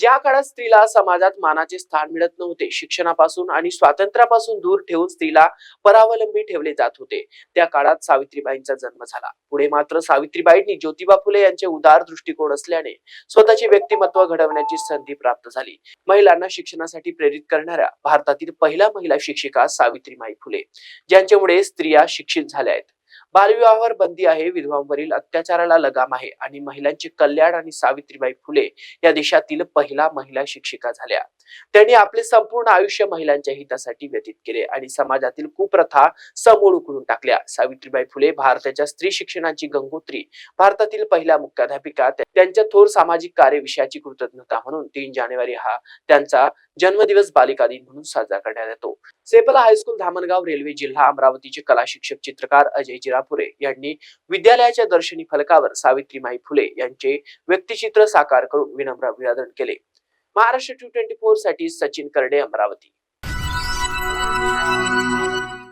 ज्या काळात स्त्रीला समाजात मानाचे स्थान मिळत नव्हते शिक्षणापासून आणि स्वातंत्र्यापासून दूर ठेवून स्त्रीला परावलंबी ठेवले जात होते. त्या काळात सावित्रीबाईंचा जन्म झाला. पुढे मात्र सावित्रीबाईंनी ज्योतिबा फुले यांचे उदार दृष्टिकोन असल्याने स्वतःचे व्यक्तिमत्व घडवण्याची संधी प्राप्त झाली. महिलांना शिक्षणासाठी प्रेरित करणाऱ्या भारतातील पहिल्या महिला शिक्षिका सावित्रीबाई फुले ज्यांच्यामुळे स्त्रिया शिक्षित झाल्या आहेत. बालविवाहावर बंदी आहे विधवांवरील अत्याचाराला लगाम आहे आणि महिलांचे कल्याण आणि सावित्रीबाई फुले या देशातील पहिला महिला शिक्षिका झाल्या. त्यांनी आपले संपूर्ण आयुष्य महिलांच्या हितासाठी व्यतीत केले आणि समाजातील कुप्रथा समोर उकळून टाकल्या. सावित्रीबाई फुले भारताच्या स्त्री शिक्षणाची गंगोत्री भारतातील पहिल्या मुख्याध्यापिका त्यांच्या थोर सामाजिक कार्य विषयाची कृतज्ञता म्हणून तीन जानेवारी हा त्यांचा जन्मदिवस बालिका दिन म्हणून साजरा करण्यात येतो. सेपला हायस्कूल धामणगाव रेल्वे जिल्हा अमरावतीचे कला शिक्षक चित्रकार अजय जिरा शहापुरे यांनी विद्यालयाच्या दर्शनी फलकावर सावित्रीमाई फुले यांचे व्यक्तिचित्र साकार करून विनम्र अभिवादन केले. महाराष्ट्र टू ट्वेंटी फोरसाठी सचिन करडे अमरावती.